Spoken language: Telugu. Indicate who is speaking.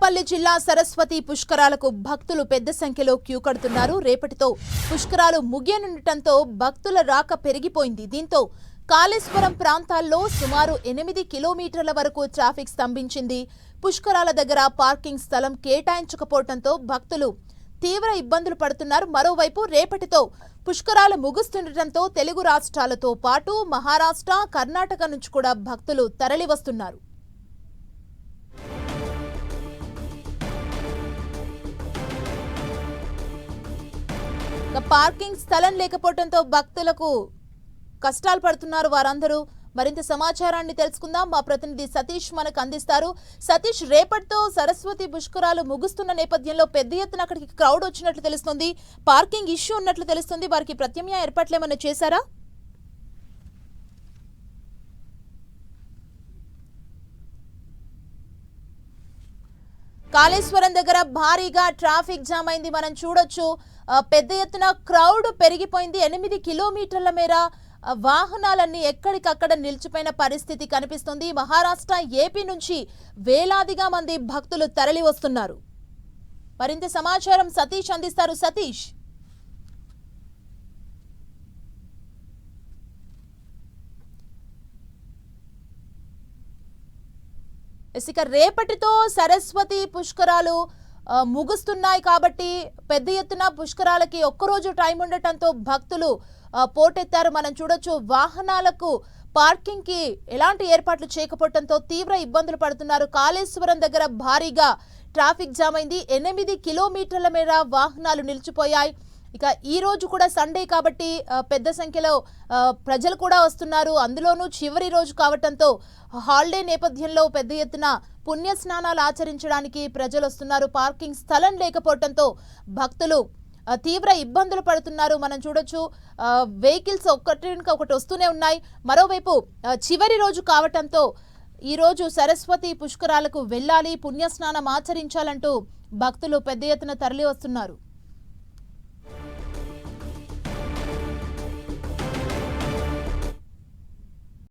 Speaker 1: పెద్దపల్లి జిల్లా సరస్వతి పుష్కరాలకు భక్తులు పెద్ద సంఖ్యలో క్యూ కడుతున్నారు. రేపటితో పుష్కరాలు ముగియనుండటంతో భక్తుల రాక పెరిగిపోయింది. దీంతో కాళేశ్వరం ప్రాంతాల్లో సుమారు ఎనిమిది కిలోమీటర్ల వరకు ట్రాఫిక్ స్తంభించింది. పుష్కరాల దగ్గర పార్కింగ్ స్థలం కేటాయించకపోవడంతో భక్తులు తీవ్ర ఇబ్బందులు పడుతున్నారు. మరోవైపు రేపటితో పుష్కరాలు ముగుస్తుండటంతో తెలుగు రాష్ట్రాలతో పాటు మహారాష్ట్ర కర్ణాటక నుంచి కూడా భక్తులు తరలివస్తున్నారు. పార్కింగ్ స్థలం లేకపోవడంతో భక్తులకు కష్టాలు పడుతున్నారు వారందరూ. మరింత సమాచారాన్ని తెలుసుకుందాం. మా ప్రతినిధి సతీష్ మనకు అందిస్తారు. సతీష్ రేపటితో సరస్వతి పుష్కరాలు ముగుస్తున్న నేపథ్యంలో పెద్ద ఎత్తున అక్కడికి క్రౌడ్ వచ్చినట్లు తెలుస్తుంది. పార్కింగ్ ఇష్యూ ఉన్నట్లు తెలుస్తుంది. వారికి ప్రత్యామ్నాయ ఏర్పాట్లు ఏమైనా చేశారా? కాళేశ్వరం దగ్గర భారీగా ట్రాఫిక్ జామ్ అయింది. మనం చూడొచ్చు పెద్ద ఎత్తున క్రౌడ్ పెరిగిపోయింది. ఎనిమిది కిలోమీటర్ల మేర వాహనాలన్నీ ఎక్కడికక్కడ నిలిచిపోయిన పరిస్థితి కనిపిస్తుంది. మహారాష్ట్ర ఏపీ నుంచి వేలాదిగా మంది భక్తులు తరలి వస్తున్నారు మరింత సమాచారం సతీష్ అందిస్తారు. సతీష్. ఇక రేపటితో సరస్వతి పుష్కరాలు ముగుస్తున్నాయి కాబట్టి పెద్ద ఎత్తున పుష్కరాలకి ఒక్కరోజు టైం ఉండటంతో భక్తులు పోటెత్తారు. మనం చూడొచ్చు వాహనాలకు పార్కింగ్కి ఎలాంటి ఏర్పాట్లు చేయకపోవడంతో తీవ్ర ఇబ్బందులు పడుతున్నారు. కాళేశ్వరం దగ్గర భారీగా ట్రాఫిక్ జామ్ అయింది. ఎనిమిది కిలోమీటర్ల మేర వాహనాలు నిలిచిపోయాయి. ఇక ఈ రోజు కూడా సండే కాబట్టి పెద్ద సంఖ్యలో ప్రజలు కూడా వస్తున్నారు. అందులోనూ చివరి రోజు కావటంతో హాలిడే నేపథ్యంలో పెద్ద ఎత్తున పుణ్య స్నానాలు ఆచరించడానికి ప్రజలు వస్తున్నారు. పార్కింగ్ స్థలం లేకపోవడంతో భక్తులు తీవ్ర ఇబ్బందులు పడుతున్నారు. మనం చూడొచ్చు వెహికల్స్ ఒకటి ఒకటి వస్తూనే ఉన్నాయి. మరోవైపు చివరి రోజు కావటంతో ఈరోజు సరస్వతి పుష్కరాలకు వెళ్ళాలి పుణ్యస్నానం ఆచరించాలంటూ భక్తులు పెద్ద ఎత్తున తరలి వస్తున్నారు